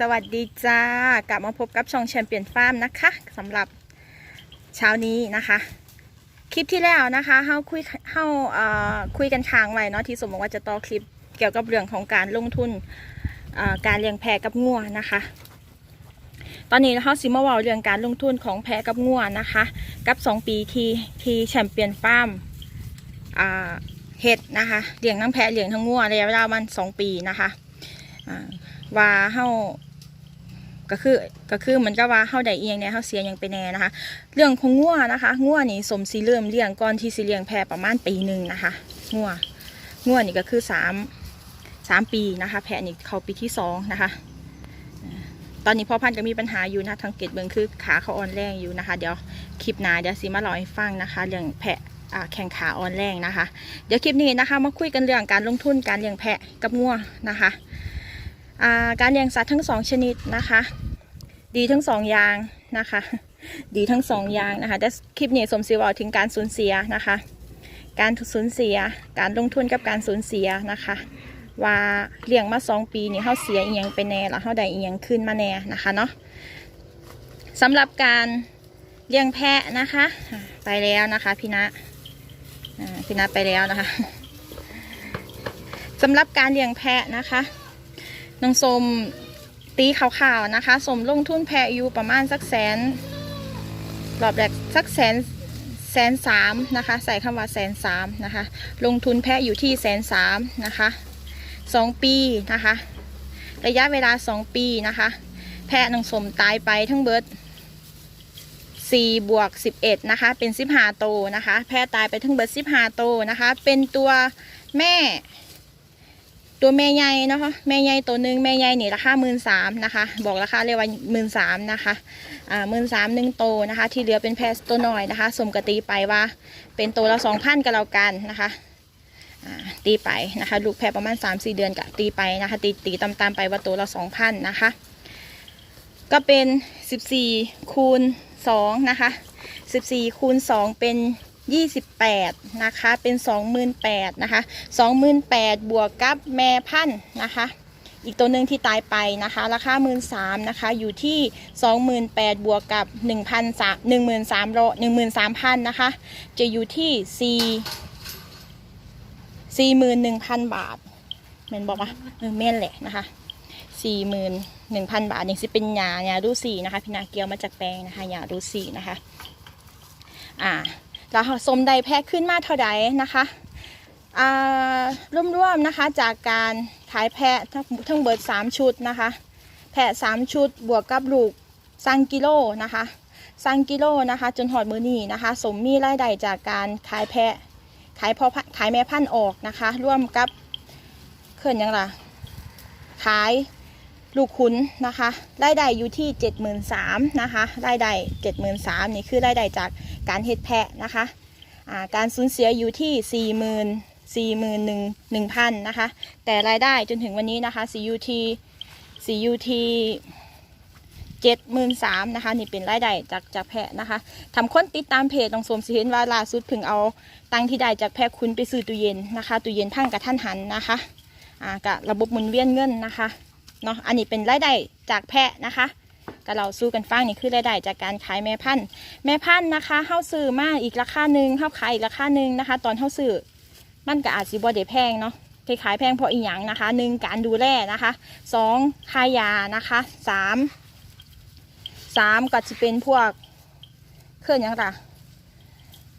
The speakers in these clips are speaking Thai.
สวัสดีจ้ากลับมาพบกับช่องแชมเปี้ยนฟาร์มนะคะสำหรับเช้านี้นะคะ คลิปที่แล้วนะคะเฮาคุยเฮาเอ่อคุยกันค้างไว้เนาะที่สมมติว่าจะต่อคลิปเกี่ยวกับเรื่องของการลงทุนอ่อการเลี้ยงแพะกับงัวนะคะ ตอนนี้เฮาสิมาว้าเรื่องการลงทุนของแพะกับงัวนะคะ กับ 2 ปีที่ที่แชมเปี้ยนฟาร์มอ่าเฮ็ดนะคะเลี้ยงทั้งแพะเลี้ยงทั้งงัวระยะเวลามัน 2 ปีนะคะว่าเฮา ก็คือก็คือเหมือนกับว่าเฮาได้เอียงเนี่ยเฮาเสียยังไปแน่นะคะ เรื่องของงัวนะคะงัวนี่สมสิเริ่มเลี้ยงก่อนที่สิเลี้ยงแพะประมาณปีหนึ่งนะคะงัวงัวนี่ก็คือสามสามปีนะคะ แพะนี่เขาปีที่สองนะคะตอนนี้พ่อพันธุ์ก็มีปัญหาอยู่นะทางเกตเบิงคือขาเขาอ่อนแรงอยู่นะคะ เดี๋ยวคลิปหน้าเดี๋ยวสิมาล่าให้ฟังนะคะ เรื่องแพะแข่งขาอ่อนแรงนะคะ เดี๋ยวคลิปนี้นะคะ มาคุยกันเรื่องการลงทุนการเลี้ยงแพะกับงัวนะคะ การเลี้ยงสัตว์ทั้งสองชนิดนะคะ ดีทั้งสองอย่างนะคะ ดีทั้งสองอย่างนะคะแต่คลิปนี้สมศรีบอกถึงการสูญเสียนะคะ การสูญเสียการลงทุนกับการสูญเสียนะคะ ว่าเลี้ยงมาสองปีนี่เขาเสียอีหยังไปแน่แล้วเขาได้อีหยังขึ้นมาแน่นะคะเนาะสำหรับการเลี้ยงแพะนะคะ ไปแล้วนะคะพี่ณะพี่ณะไปแล้วนะคะสำหรับการเลี้ยงแพะนะคะ น้องสมตีขาวๆนะคะสมลงทุนแพะอยู่ประมาณสักแสนรอบแรกสักแสนแสนสามนะคะ ใส่คำว่าแสนสามนะคะ ลงทุนแพะอยู่ที่แสนสามนะคะสองปีนะคะ ระยะเวลาสองปีนะคะ แพะน้องสมตายไปทั้งเบิดสี่บวกสิบเอ็ดนะคะ เป็นสิบห้าโตนะคะ แพะตายไปทั้งเบิดสิบห้าโตนะคะ เป็นตัวแม่ ตัวแม่ใหญ่เนาะแม่ใหญ่ตัวหนึ่งแม่ใหญ่นี่ราคาหมื่นสามนะคะ บอกราคาเรียกว่าหมื่นสามนะคะอ่าหมื่นสามหนึ่งโตวนะคะ ที่เหลือเป็นแพะตัวน้อยนะคะสมกตีไปว่า เป็นตัวละสองพันก็แล้วกันนะคะตีไปนะคะ ลูกแพประมาณ3าสี่เดือนก็ตีไปนะคะ ตีตีตามๆไปว่าตัวละสองพันนะคะ ก็เป็นสิบสี่คูณสองนะคะสิบสี่คูณสองเป็น 28นะคะเป็น 28,000นะคะ28,000บวกกับแม่พันธุ์นะคะ อีกตัวหนึ่งที่ตายไปนะคะ ราคา 13,000นะคะ อยู่ที่ 28,000บวกกับ 1 3 1 3 0 0 1 3 0 0นะคะ จะอยู่ที่ 4 41,000 บาทแม่นบอกว่าเออแม่นแหละนะคะ41,000บาทนี่สิเป็นหยาหยาดูสีนะคะ พี่นาเกียวมาจากแปลงนะคะหยาดูสีนะคะ อ่า แล้วสมใดแพ้ขึ้นมาเท่าใดนะคะอ่าร่วมๆนะคะจากการขายแพะทั้งทั้งเบิดสามชุดนะคะ แพะสามชุดบวกกับลูกสังกิโลนะคะสังกิโลนะคะ จนหอดมือนีนะคะ สมมีรายได้จากการขายแพะขายพอขายแม่พันธุ์ออกนะคะ ร่วมกับเคลื่อนยังล่ะขาย ลูกขุนนะคะรายได้อยู่ที่ 73,000นะคะรายได้73,000นี่คือรายได้จากการเฮ็ดแพะนะคะอ่าการสูญเสียอยู่ที่ 40,000 41,000นะคะ แต่รายได้จนถึงวันนี้นะคะ CUT CUT 73,000นะคะ นี่เป็นรายได้จากจากแพะนะคะทำคนติดตามเพจน้องสวมสิเห็นว่าล่าสุดเพิ่งเอาตังที่ได้จากแพะคุณไปซื้อตู้เย็นนะคะตู้เย็นพังกับท่านหันนะคะอ่ากับระบบหมุนเวียนเงินนะคะ เนาะอันนี้เป็นรายได้จากแพะนะคะก็เราสู้กันฟังนี่คือรายได้จากการขายแม่พันธุ์แม่พันธุ์นะคะเข้าซื้อมาอีกราคาหนึ่งเข้าขายอีกราคาหนึ่งนะคะ ตอนเข้าซื้อมันก็อาจสิบ่ได้แพงเนาะไปขายแพงเพราะอีหยังนะคะหนึ่งการดูแลนะคะสองคายานะคะสามสามก็จะเป็นพวกเครื่องยังล่ะ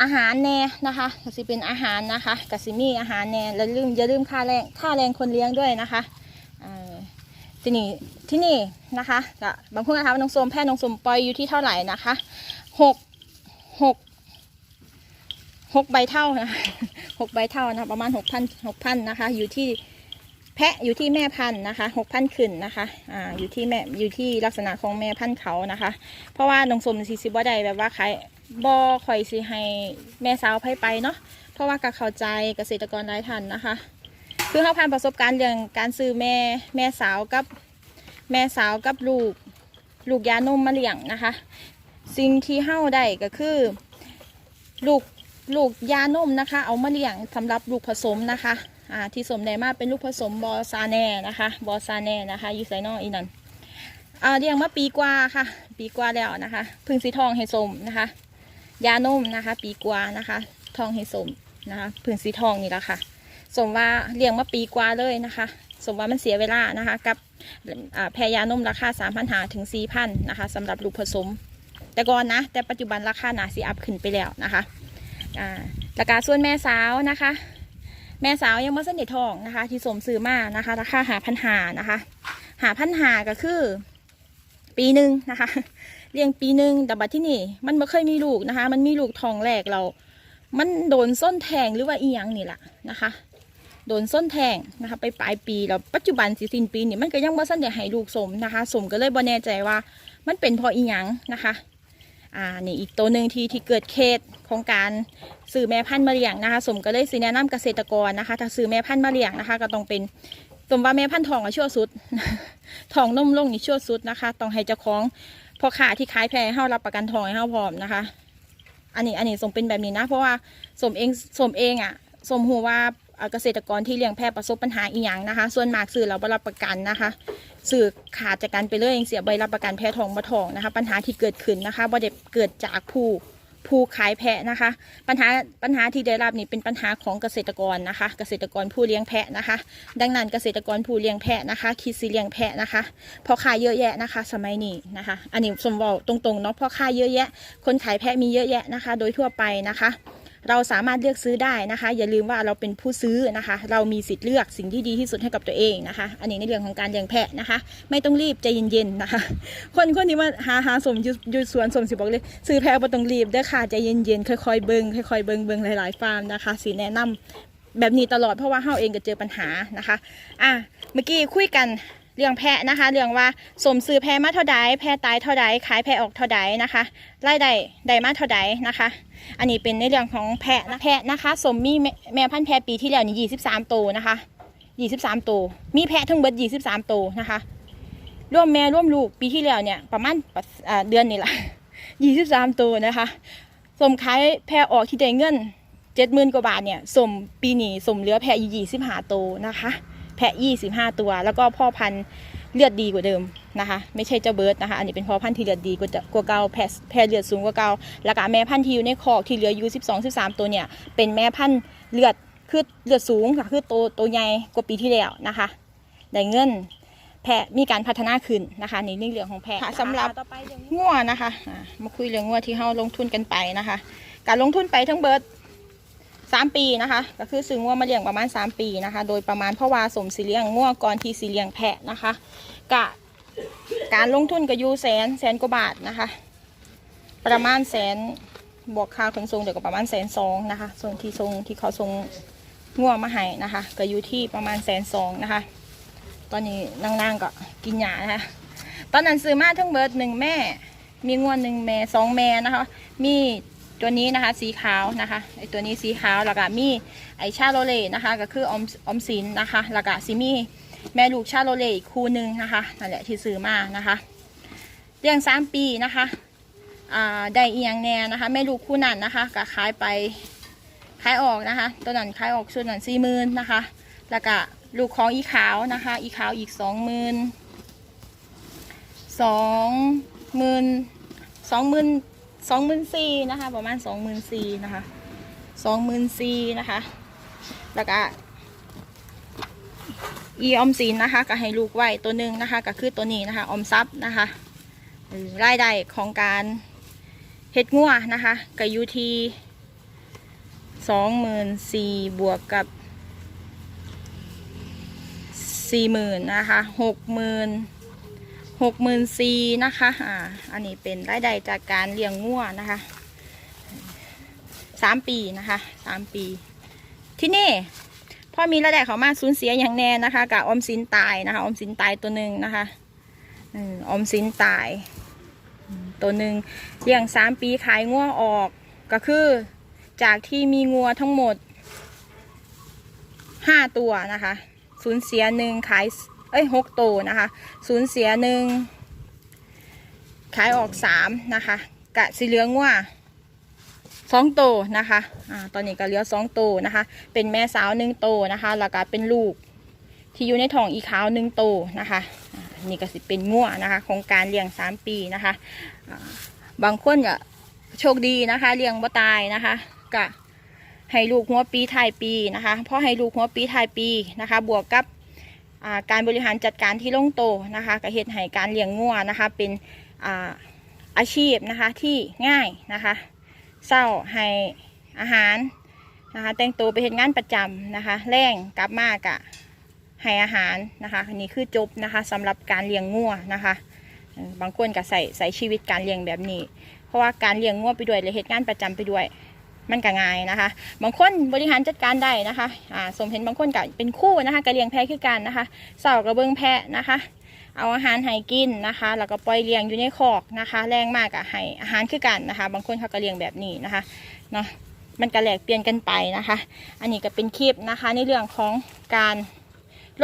อาหารแน่นะคะก็จะเป็นอาหารนะคะก็สิมีอาหารแน่แล้วลืมอย่าลืมค่าแรงค่าแรงคนเลี้ยงด้วยนะคะ ที่นี่ที่นี่นะคะก็บางคนนะคะน้องสมแพทย์น้องสมปล่อยอยู่ที่เท่าไหร่นะคะหกหกหกใบเท่านะหกใบเท่านะประมาณหกพันหกพันนะคะ อยู่ที่แพะอยู่ที่แม่พันธุ์นะคะหกพันขึ้นนะคะอ่าอยู่ที่แม่อยู่ที่ลักษณะของแม่พันธุ์เขานะคะ เพราะว่าน้องสมสิสิบ่าได้แบบว่าขายบ่คอยสิให้แม่สาวไพ่ไปเนาะเพราะว่าก็เข้าใจเกษตรกรรายทันนะคะ คือเขาผ่านประสบการณ์เรื่องการซื้อแม่แม่สาวกับแม่สาวกับลูกลูกยานมมาเลี้ยงนะคะ สิ่งที่เฮ้าได้ก็คือ ลูกลูกยานมนะคะ เอามาเลี้ยงสำหรับลูกผสมนะคะอ่าที่สมได้มาเป็นลูกผสมบอซาแน่นะคะ บอซาแน่นะคะอยูไซนออีนันอ่าเลี้ยงมาปีกว่าค่ะ ปีกว่าแล้วนะคะพึ่งสีทองให้สมนะคะ ยานมนะคะ ปีกว่านะคะ ทองให้สมนะคะพึ่งสีทองนี่แหละค่ะ สมว่าเลี้ยงมาปีกว่าเลยนะคะ สมว่ามันเสียเวลานะคะ กับแพรยานมราคา3 0 0 0หาถึง4,000นะคะสำหรับลูกผสม แต่ก่อนนะ แต่ปัจจุบันราคาหนาสีอัพขึ้นไปแล้วนะคะอ่าราคาส่วนแม่สาวนะคะ แม่สาวยังไม่สนิททองนะคะ ที่สมซื้อมานะคะ ราคาหาพันหานะคะ หาพันหาก็คือ ปีหนึ่งนะคะเลี้ยงปีหนึ่งแต่บัดที่นี่ มันไม่เคยมีลูกนะคะ มันมีลูกทองแรกเรา มันโดนส้นแทงหรือว่าอียังนี่แหละนะคะ โดนส้นแทงนะคะ ไปปลายปีแล้วปัจจุบันสิสิ้นปีนี่มันก็ยังบ่สันเดียให้ลูกสมนะคะสมก็เลยบ่แน่ใจว่ามันเป็นเพราะอีหยังนะคะอ่านี่อีกตัวหนึ่งที่ที่เกิดเคสของการซื้อแม่พันธุ์มาเลี้ยงนะคะ สมก็เลยสิแนะนำเกษตรกรนะคะ ถ้าซื้อแม่พันธุ์มาเลี้ยงนะคะ ก็ต้องเป็นสมว่าแม่พันธุ์ทองอะชั่วสุดทองนุ่มลงนี่ชั่วสุดนะคะ ต้องให้เจ้าของพอค้าที่ขายแพรให้เฮารับประกันทองให้เฮาพร้อมนะคะ อันนี้อันนี้สมเป็นแบบนี้นะ เพราะว่าสมเองสมเองอะ่ะสมหัวว่า เกษตรกรที่เลี้ยงแพะประสบปัญหาอีหยังนะคะ ส่วนมากซื้อเราบรับประกันนะคะสื่อขาดจากการไปเลยเองเสียใบรับประกันแพะทองมาทองนะคะ ปัญหาที่เกิดขึ้นนะคะบ่ได้เกิดจากผู้ผู้ขายแพะนะคะ ปัญหาปัญหาที่ได้รับนี่เป็นปัญหาของเกษตรกรนะคะ เกษตรกรผู้เลี้ยงแพะนะคะ ดังนั้นเกษตรกรผู้เลี้ยงแพะนะคะ คิดสิเลี้ยงแพะนะคะพอขายเยอะแยะนะคะ สมัยนี้นะคะ อันนี้สมบอกตรงๆเนาะพอขายเยอะแยะ คนขายแพะมีเยอะแยะนะคะ โดยทั่วไปนะคะ เราสามารถเลือกซื้อได้นะคะ อย่าลืมว่าเราเป็นผู้ซื้อนะคะ เรามีสิทธิ์เลือกสิ่งที่ดีที่สุดให้กับตัวเองนะคะ อันนี้ในเรื่องของการเลี้ยงแพะนะคะ ไม่ต้องรีบใจเย็นๆนะคะ คนคนที่มาหาหาสมอยู่อยู่สวนสมสิบอกเลย ซื้อแพะบ่ต้องรีบเด้อค่ะใจเย็นๆค่อยๆเบิงค่อยๆเบิงเบิงหลายๆฟาร์มนะคะสีแนะนำแบบนี้ตลอดเพราะว่าเฮาเองก็เจอปัญหานะคะ อะเมื่อกี้คุยกันเรื่องแพะนะคะ เรื่องว่าสมซื้อแพะมาเท่าใดแพะตายเท่าใดขายแพะออกเท่าใดนะคะรายได้ได้มาเท่าใดนะคะ อันนี้เป็นในเรื่องของแพะนะแพะนะคะสมมีแม่แมพันธุ์แพะปีที่แล้วนี่ยี่สิบสามตัวนะคะยี่สิบสามตัวมีแพะทั้งเบิดยี่สิบสามตัวนะคะร่วมแม่ร่วมลูกปีที่แล้วเนี่ยประมาณเดือนนี่แหละยี่สิบสามตัวนะคะสมขายแพะออกที่ได้เงินเจ็ดหมื่นกว่าบาทเนี่ยสมปีนี้สมเหลือแพะยี่สิบห้าตัวนะคะ แพะยี่สิบห้าตัว แล้วก็พ่อพันธุ์ เลือดดีกว่าเดิมนะคะ ไม่ใช่เจ้าเบิร์ดนะคะ อันนี้เป็นพ่อพันธุ์ที่เลือดดีกว่าจะกว่าเก่าแพะแพะเลือดสูงกว่าเก่าแล้วก็แม่พันธุ์ที่อยู่ในคอกที่เหลืออยู่สิบสองสิบสามตัวเนี่ย เป็นแม่พันธุ์เลือดคือเลือดสูงค่ะคือโตโตใหญ่กว่าปีที่แล้วนะคะ ได้เงินแพะมีการพัฒนาขึ้นนะคะในเรื่องของแพะค่ะสำหรับงัวนะคะอ่ามาคุยเรื่องงัวที่เราลงทุนกันไปนะคะ การลงทุนไปทั้งเบิร์ด สามปีนะคะ ก็คือซื้องัวมาเลี้ยงประมาณ3ปีนะคะ โดยประมาณพราะว่าสมสีเลี้ยงงัวก่อนที่สีเลี้ยงแพะนะคะกะการลงทุนก็อยู่แสนแสนกว่าบาทนะคะ ประมาณแสนบวกค่าขนส่งเดี๋ยวก็ประมาณแสนสองนะคะ ส่วนที่ส่งที่เขาส่งง่วมาให้นะคะ ก็อยู่ที่ประมาณแสนสองนะคะ ตอนนี้นางๆก็กินหยานะคะตอนนั้นซื้อมาทั้งเบิร์ดหนึ่งแม่ มีงวหนึ่งแม่สองแม่นะคะ มี ตัวนี้นะคะสีขาวนะคะไอตัวนี้สีขาวแล้วก็มีไอชาโรเล่นะคะก็คืออมอมสินนะคะแล้วก็ซิมีแม่ลูกชาโรเล่อีกคู่หนึ่งนะคะนั่นแหละที่ซื้อมานะคะเลี้ยงสามปีนะคะอ่าได้เอียงแน่นะคะแม่ลูกคู่นั้นนะคะก็ขายไปขายออกนะคะ ตัวนั้นขายออกส่วนนั้นสี่หมื่นนะคะ แล้วก็ลูกของอีขาวนะคะ อีขาวอีกสองหมื่นสองหมื่นสองหมื่น สองหมื่นสี่นะคะ ประมาณสองหมื่นสี่นะคะสองหมื่นสี่นะคะ แล้วก็อีออมสินนะคะก็ให้ลูกไว้ตัวหนึ่งนะคะ ก็คือตัวนี้นะคะออมทรัพย์นะคะเออรายได้ของการเฮ็ดงัวนะคะก็อยู่ที่สองหมื่นสี่บวกกับสี่หมื่นนะคะหกหมื่น หกหมื่นสี่นะคะ อ่า อันนี้เป็นรายได้จากการเลี้ยงงัวนะคะสามปีนะคะสามปี ที่นี่พอมีรายได้เขามาสูญเสียอย่างแน่นะคะกับอมสินตายนะคะ อมสินตายตัวหนึ่งนะคะอืมออมสินตาย ตัวหนึ่งเลี้ยงสามปีขายงัวออกก็คือจากที่มีงัวทั้งหมดห้าตัวนะคะ สูญเสียหนึ่งขาย เอ้ยหกตัวนะคะ สูญเสียหนึ่งขายออกสามนะคะ กะสีเหลืองงัวสองตัวนะคะอ่าตอนนี้ก็เหลือสองตัวนะคะ เป็นแม่สาวหนึ่งตัวนะคะ แล้วก็เป็นลูกที่อยู่ในท้องอีขาวหนึ่งตัวนะคะนี่ก็สิเป็นงัวนะคะ ของการเลี้ยงสามปีนะคะบางคนก็โชคดีนะคะ เลี้ยงบ่ตายนะคะก็ให้ลูกหัวปีท้ายปีนะคะเพราะให้ลูกหัวปีท้ายปีนะคะ บวกกับ การบริหารจัดการที่ลงโตวนะคะก็เฮ็ดให้การเลี้ยงงัวนะคะ เป็นอาชีพนะคะที่ง่ายนะคะเศร้าให้อาหารนะคะแต่งตัวไปเฮ็ดงานประจำนะคะแรงกลับมากะให้อาหารนะคะนี้คือจบนะคะสำหรับการเลี้ยงงัวนะคะบางคนก็ใส่ใส่ชีวิตการเลี้ยงแบบนี้ เพราะว่าการเลี้ยงงัวไปด้วยเลยเหตุงานประจำไปด้วย มันก็ง่ายนะคะ บางคนบริหารจัดการได้นะคะอ่าสมเห็นบางคนก็เป็นคู่นะคะกะเลียงแพะคือกันนะคะเสากระเบื้องแพะนะคะ เอาอาหารให้กินนะคะ แล้วก็ปล่อยเลี้ยงอยู่ในคอกนะคะ แรงมากอะให้อาหารคือกันนะคะ บางคนเขาก็เลียงแบบนี้นะคะเนาะมันก็แหลกเปลี่ยนกันไปนะคะ อันนี้ก็เป็นคลิปนะคะในเรื่องของการ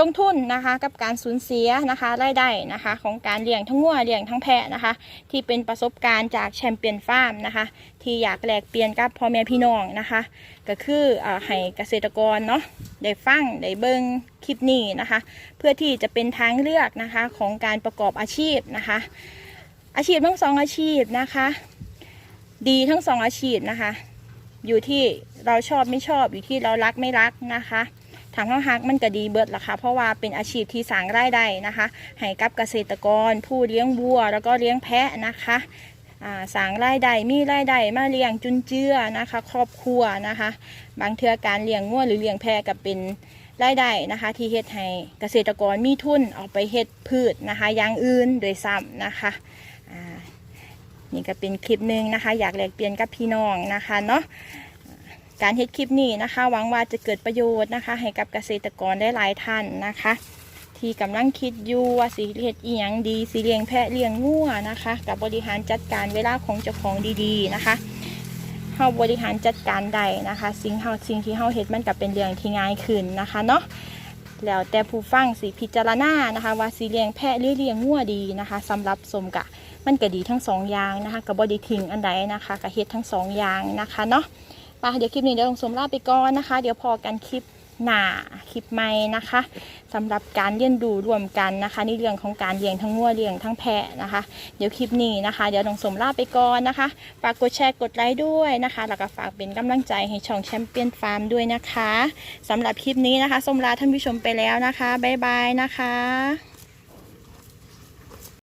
ลงทุนนะคะกับการสูญเสียนะคะรายได้นะคะ ของการเลี้ยงทั้งงัวเลี้ยงทั้งแพะนะคะ ที่เป็นประสบการณ์จากแชมเปี้ยนฟาร์มนะคะ ที่อยากแลกเปลี่ยนกับพ่อแม่พี่น้องนะคะ ก็คืออให้เกษตรกรเนาะได้ฟังได้เบิ่งคลิปนี้นะคะ เพื่อที่จะเป็นทางเลือกนะคะของการประกอบอาชีพนะคะ อาชีพทั้งสองอาชีพนะคะ ดีทั้งสองอาชีพนะคะ อยู่ที่เราชอบไม่ชอบอยู่ที่เรารักไม่รักนะคะ ถามข้าฮักมันก็ดีเบิดละค่ะ เพราะว่าเป็นอาชีพที่สร้างรายได้นะคะให้กับเกษตรกร ผู้เลี้ยงวัว แล้วก็เลี้ยงแพะนะคะสร้างรายได้มีรายได้มาเลี้ยงจุนเจือนะคะ ครอบครัวนะคะ บางเทื่อการเลี้ยงวัวหรือเลี้ยงแพะก็เป็นรายได้นะคะ ที่เฮ็ดให้เกษตรกรมีทุนออกไปเฮ็ดพืชนะคะอย่างอื่นโดยซ้ำนะคะนี่ก็เป็นคลิปหนึ่งนะคะ อยากแลกเปลี่ยนกับพี่น้องนะคะเนาะ การเฮ็ดคลิปนี้นะคะหวังว่าจะเกิดประโยชน์นะคะ ให้กับเกษตรกรได้หลายท่านนะคะ ที่กำลังคิดอยู่ว่าสิเฮ็ดอียงดีสิเลี้ยงแพะเลี้ยงงัวนะคะ กับบริหารจัดการเวลาของเจ้าของดีๆนะคะเฮาบริหารจัดการได้นะคะ สิ่งเฮาสิ่งที่เฮาเฮ็ดมันก็เป็นเรื่องที่ง่ายขึ้นนะคะเนาะแล้วแต่ผู้ฟังสิพิจารณานะคะ ว่าสิเลี้ยงแพะหรือเลี้ยงงัวดีนะคะสำหรับสมกะมันก็ดีทั้งสองอย่างนะคะกับบริทิ้งอันใดนะคะก็เฮ็ดทั้งสองอย่างนะคะเนาะ ไปเดี๋ยวคลิปนี้เดี๋ยวลงสมลาไปก่อนนะคะ เดี๋ยวพอกันคลิปหน้าคลิปใหม่นะคะสำหรับการเรียนดูรวมกันนะคะ ในเรื่องของการเลี้ยงทั้งงัวเลี้ยงทั้งแพะนะคะ เดี๋ยวคลิปนี้นะคะ เดี๋ยวลงสมลาไปก่อนนะคะฝากกดแชร์กดไลค์ด้วยนะคะ แล้วก็ฝากเป็นกำลังใจให้ช่องแชมเปี้ยนฟาร์มด้วยนะคะสำหรับคลิปนี้นะคะสมลาท่านผู้ชมไปแล้วนะคะบ๊ายบายนะคะ